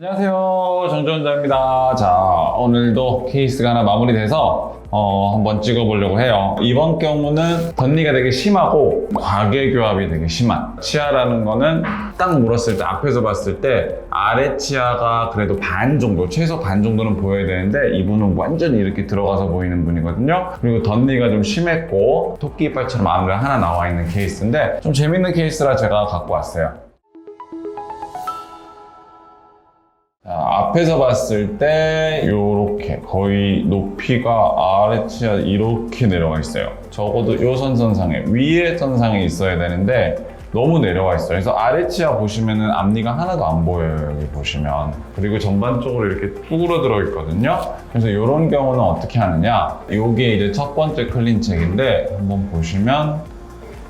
안녕하세요. 정조원자입니다. 자 오늘도 케이스가 하나 마무리돼서 어, 한번 찍어보려고 해요. 이번 경우는 덧니가 되게 심하고 과계 교합이 되게 심한. 치아라는 거는 딱 물었을 때 앞에서 봤을 때 아래 치아가 그래도 반 정도 최소 반 정도는 보여야 되는데 이분은 완전히 이렇게 들어가서 보이는 분이거든요. 그리고 덧니가 좀 심했고 토끼 이빨처럼 안으로 하나 나와 있는 케이스인데 좀 재밌는 케이스라 제가 갖고 왔어요 앞에서 봤을 때 이렇게 거의 높이가 아래 치아 이렇게 내려가 있어요. 적어도 이 선선상에 위에 선상에 있어야 되는데 너무 내려와 있어요. 그래서 아래 치아 보시면은 앞니가 하나도 안 보여요. 여기 보시면. 그리고 전반적으로 이렇게 쭈그러 들어 있거든요. 그래서 이런 경우는 어떻게 하느냐? 이게 이제 첫 번째 클린책인데 한번 보시면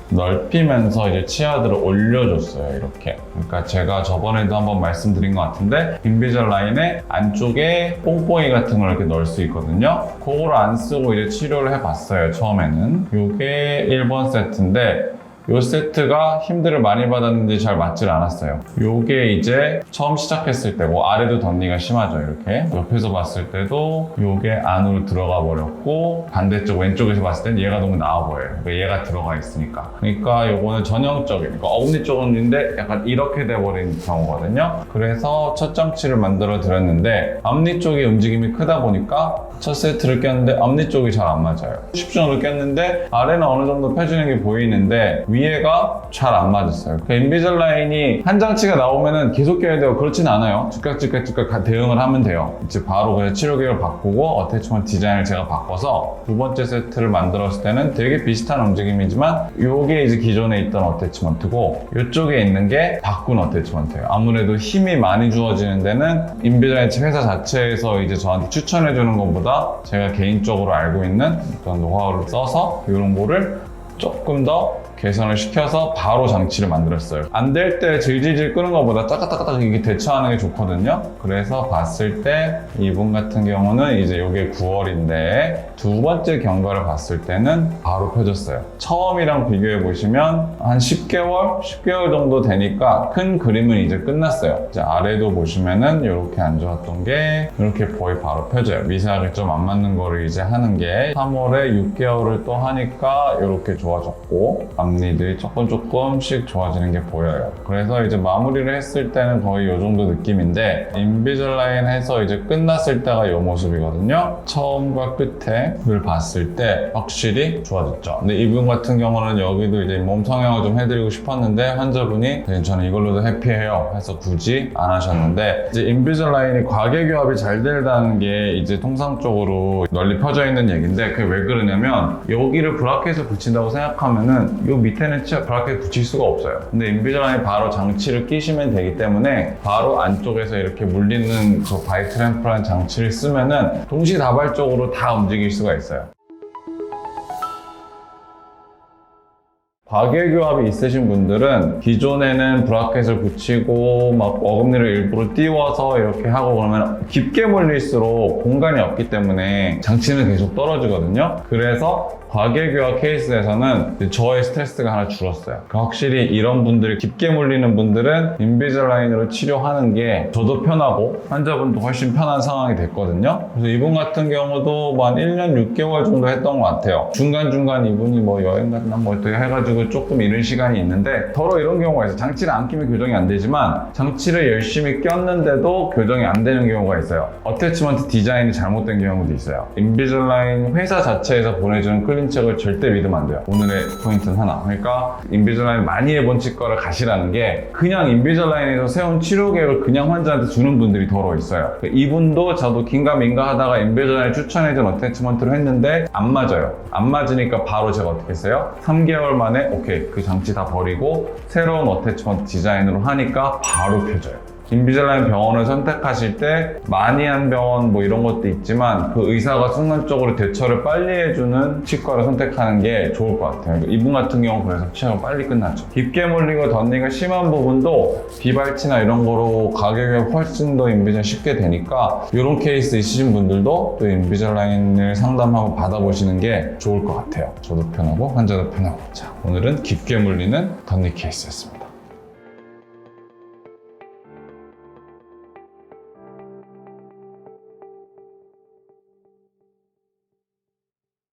넓히면서 이제 치아들을 올려줬어요 이렇게. 그러니까 제가 저번에도 한번 말씀드린 것 같은데 인비절 라인에 안쪽에 뽕뽕이 같은 걸 이렇게 넣을 수 있거든요. 그거를 안 쓰고 이제 치료를 해봤어요 처음에는. 이게 1번 세트인데 이 세트가 힘들을 많이 받았는데 잘 맞질 않았어요. 요게 이제 처음 시작했을 때고 아래도 덧니가 심하죠 이렇게 옆에서 봤을 때도 요게 안으로 들어가 버렸고 반대쪽 왼쪽에서 봤을 때는 얘가 너무 나와 보여요. 그러니까 얘가 들어가 있으니까. 그러니까 요거는 전형적인 그러니까 어금니 쪽인데 약간 이렇게 돼버린 경우거든요. 그래서 첫 장치를 만들어 드렸는데 앞니 쪽의 움직임이 크다 보니까 첫 세트를 꼈는데 앞니 쪽이 잘 안 맞아요. 10중으로 꼈는데 아래는 어느 정도 펴지는 게 보이는데 위 에가 잘 안 맞았어요. 그 인비절 라인이 한 장치가 나오면은 계속 껴야 되고 그렇지는 않아요. 즉각 즉각 즉각 대응을 하면 돼요. 이제 바로 그냥 치료 계획을 바꾸고 어태치먼트 디자인을 제가 바꿔서 두 번째 세트를 만들었을 때는 되게 비슷한 움직임이지만 요게 이제 기존에 있던 어태치먼트고 이쪽에 있는 게 바꾼 어태치먼트예요. 아무래도 힘이 많이 주어지는 데는 인비절 라인 회사 자체에서 이제 저한테 추천해 주는 것보다 제가 개인적으로 알고 있는 그런 노하우를 써서 이런 거를 조금 더 개선을 시켜서 바로 장치를 만들었어요. 안 될 때 질질질 끄는 것보다 따까따까딱 이게 대처하는 게 좋거든요. 그래서 봤을 때 이분 같은 경우는 이제 이게 9월인데 두 번째 경과를 봤을 때는 바로 펴졌어요. 처음이랑 비교해 보시면 한 10개월, 10개월 정도 되니까 큰 그림은 이제 끝났어요. 이제 아래도 보시면은 이렇게 안 좋았던 게 이렇게 거의 바로 펴져요. 미세하게 좀 안 맞는 거를 이제 하는 게 3월에 6개월을 또 하니까 이렇게 좋아졌고 앞니들이 조금 조금씩 좋아지는 게 보여요. 그래서 이제 마무리를 했을 때는 거의 이 정도 느낌인데 인비절라인 해서 이제 끝났을 때가 이 모습이거든요. 처음과 끝에를 봤을 때 확실히 좋아졌죠. 근데 이분 같은 경우는 여기도 이제 몸 성형을 좀 해드리고 싶었는데 환자분이 네, 저는 이걸로도 해피해요 해서 굳이 안 하셨는데 이제 인비절라인이 과계 교합이 잘 된다는 게 이제 통상적으로 널리 퍼져 있는 얘기인데 그게 왜 그러냐면 여기를 브라켓을 붙인다고 생각하면은 요 밑에는 브라켓 붙일 수가 없어요. 근데 인비절라인이 바로 장치를 끼시면 되기 때문에 바로 안쪽에서 이렇게 물리는 그 바이트램프라는 장치를 쓰면은 동시다발적으로 다 움직일 수가 있어요. 과계교합이 있으신 분들은 기존에는 브라켓을 붙이고 막 어금니를 일부러 띄워서 이렇게 하고 그러면 깊게 물릴수록 공간이 없기 때문에 장치는 계속 떨어지거든요. 그래서 과계교합 케이스에서는 저의 스트레스가 하나 줄었어요. 확실히 이런 분들이 깊게 물리는 분들은 인비절라인으로 치료하는 게 저도 편하고 환자분도 훨씬 편한 상황이 됐거든요. 그래서 이분 같은 경우도 뭐 한 1년 6개월 정도 했던 것 같아요. 중간중간 이분이 뭐 여행 갔나 뭐 어떻게 해가지고 조금 이른 시간이 있는데 더러 이런 있어요. 장치를 안 끼면 교정이 안 되지만 장치를 열심히 꼈는데도 교정이 안 되는 경우가 있어요. 어태치먼트 디자인이 잘못된 경우도 있어요. 인비절라인 회사 자체에서 보내주는 클 린책을 절대 믿으면 안 돼요. 오늘의 포인트는 하나. 그러니까 인비절라인 많이 해본 치과를 가시라는 게 그냥 인비절라인에서 세운 치료 계획을 그냥 환자한테 주는 분들이 더러 있어요. 이분도 저도 긴가민가 하다가 인비절라인 추천해준 어태치먼트를 했는데 안 맞아요. 안 맞으니까 바로 제가 어떻게 했어요? 3개월 만에 오케이 그 장치 다 버리고 새로운 어태치먼트 디자인으로 하니까 바로 펴져요. 인비절라인 병원을 선택하실 때 많이 한 병원 뭐 이런 것도 있지만 그 의사가 순간적으로 대처를 빨리 해주는 치과를 선택하는 게 좋을 것 같아요. 이분 같은 경우 그래서 치료가 빨리 끝나죠. 깊게 물리고 덧니가 심한 부분도 비발치나 이런 거로 가격이 훨씬 더 인비전 쉽게 되니까 이런 케이스 있으신 분들도 또 인비절라인을 상담하고 받아보시는 게 좋을 것 같아요. 저도 편하고 환자도 편하고. 자, 오늘은 깊게 물리는 덧니 케이스였습니다.